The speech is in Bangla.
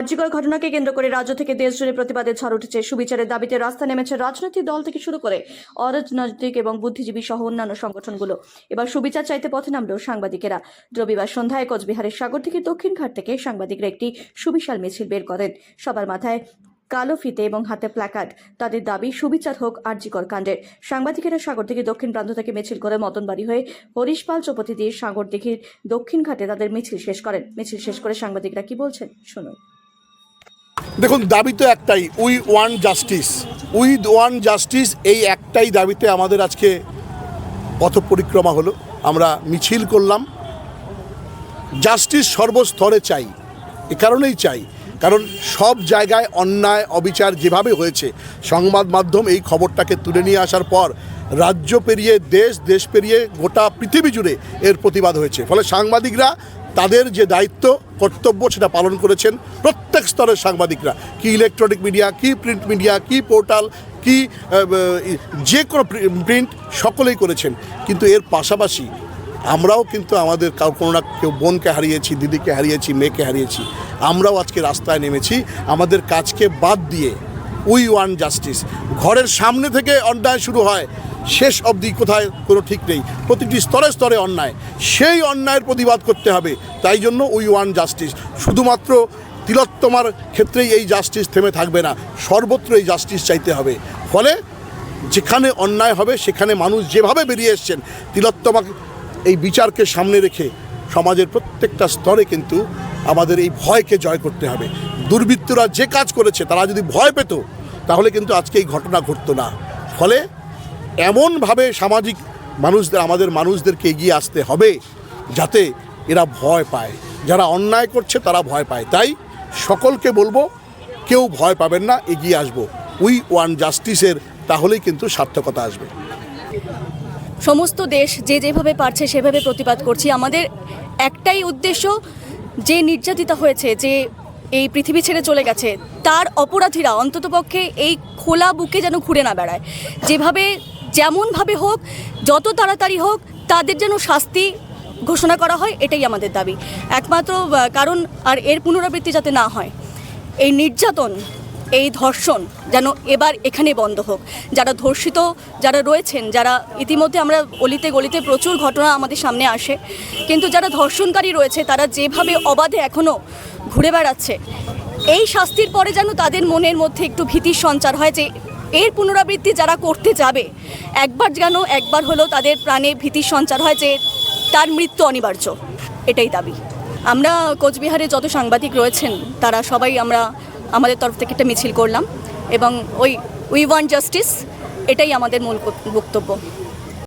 কার্যকর ঘটনাকে কেন্দ্র করে রাজ্য থেকে দেশ জুড়ে প্রতিবাদের ঝড় উঠেছে। সুবিচারের দাবিতে রাস্তা নেমেছে রাজনৈতিক দল থেকে শুরু করে অরাজনৈতিক এবং বুদ্ধিজীবী সহ অন্যান্য সংগঠনগুলো। এবার সুবিচার চাইতে পথে নামলো সাংবাদিকেরা। রবিবার সন্ধ্যায় কোচবিহারের সাগরদিঘির দক্ষিণ ঘাট থেকে সাংবাদিকরা একটি সুবিশাল মিছিল বের করেন। সবার মাথায় কালো ফিতে এবং হাতে প্ল্যাকার্ড। তাদের দাবি, সুবিচার হোক আরজিকর কাণ্ডের। সাংবাদিকেরা সাগরদিঘির দক্ষিণ প্রান্ত থেকে মিছিল করে মতনবাড়ি হয়ে হরিশপাল চৌপতি দিয়ে সাগর সাগরদিঘির দক্ষিণ ঘাটে তাদের মিছিল শেষ করেন। মিছিল শেষ করে সাংবাদিকরা কি বলছেন, শুনুন। দেখুন, দাবি তো একটাই, we want justice. We want justice, এই একটাই দাবিতে আমাদের আজকে পথ পরিক্রমা হলো। আমরা মিছিল করলাম। জাস্টিস সর্বস্তরে চাই, এ কারণেই চাই। কারণ সব জায়গায় অন্যায়, অবিচার যেভাবে হয়েছে, সংবাদ মাধ্যম এই খবরটাকে তুলে নিয়ে আসার পর রাজ্য পেরিয়ে দেশ দেশ পেরিয়ে গোটা পৃথিবী জুড়ে এর প্রতিবাদ হয়েছে। ফলে সাংবাদিকরা তাদের যে দায়িত্ব, কর্তব্য সেটা পালন করেছেন প্রত্যেক স্তরের সাংবাদিকরা। কি ইলেকট্রনিক মিডিয়া কি প্রিন্ট মিডিয়া কি পোর্টাল কি যে কোনো প্রিন্ট সকলেই করেছেন। কিন্তু এর পাশাপাশি আমরাও কিন্তু আমাদের কোনো না কেউ বোনকে হারিয়েছি, দিদিকে হারিয়েছি, মেয়েকে হারিয়েছি, আমরাও আজকে রাস্তায় নেমেছি। আমাদের কাজকে বাদ দিয়ে উই ওয়ান জাস্টিস ঘরের সামনে থেকে অন্যায় শুরু হয়। শেষ অবধি কোথায় কোনো ঠিক নেই। প্রতিটি স্তরে স্তরে অন্যায়। সেই অন্যায়ের প্রতিবাদ করতে হবে। তাই জন্য উই ওয়ান জাস্টিস। শুধুমাত্র তিলোত্তমার ক্ষেত্রেই এই জাস্টিস থেমে থাকবে না। সর্বত্র এই জাস্টিস চাইতে হবে। ফলে যেখানে অন্যায় হবে, সেখানে মানুষ যেভাবে বেরিয়ে এসছেন, তিলোত্তমা এই বিচারকে সামনে রেখে সমাজের প্রত্যেকটা স্তরে কিন্তু আমাদের এই ভয়কে জয় করতে হবে। দুর্বৃত্তরা যে কাজ করেছে, তারা যদি ভয় পেত, তাহলে কিন্তু আজকে এই ঘটনা ঘটতো না। ফলে এমনভাবে সামাজিক মানুষদের, আমাদের মানুষদেরকে এগিয়ে আসতে হবে যাতে এরা ভয় পায়। যারা অন্যায় করছে তারা ভয় পায়। তাই সকলকে বলব, কেউ ভয় পাবেন না, এগিয়ে আসব। উই ওয়ান জাস্টিসের, তাহলেই কিন্তু সার্থকতা আসবে। সমস্ত দেশ যে যেভাবে পারছে সেভাবে প্রতিবাদ করছি। আমাদের একটাই উদ্দেশ্য, যে নির্যাতিতা হয়েছে, যে এই পৃথিবী ছেড়ে চলে গেছে, তার অপরাধীরা অন্ততপক্ষে এই খোলা বুকে যেন ঘুরে না বেড়ায়। যেভাবে যেমনভাবে হোক, যত তাড়াতাড়ি হোক, তাদের যেন শাস্তি ঘোষণা করা হয়, এটাই আমাদের দাবি। একমাত্র কারণ আর এর পুনরাবৃত্তি যাতে না হয়, এই নির্যাতন, এই ধর্ষণ যেন এবার এখানে বন্ধ হোক। যারা ধর্ষিত, যারা রয়েছেন, যারা ইতিমধ্যে আমরা অলিতে গলিতে প্রচুর ঘটনা আমাদের সামনে আসে, কিন্তু যারা ধর্ষণকারী রয়েছে, তারা যেভাবে অবাধে এখনও ঘুরে বেড়াচ্ছে, এই শাস্তির পরে যেন তাদের মনের মধ্যে একটু ভীতির সঞ্চার হয় যে এর পুনরাবৃত্তি যারা করতে যাবে, একবার যেন একবার হলেও তাদের প্রাণে ভীতির সঞ্চার হয় যে তার মৃত্যু অনিবার্য। এটাই দাবি। আমরা কোচবিহারে যত সাংবাদিক রয়েছেন, তারা সবাই আমরা আমাদের তরফ থেকে একটা মিছিল করলাম এবং ওই উই ওয়ান জাস্টিস, এটাই আমাদের মূল বক্তব্য।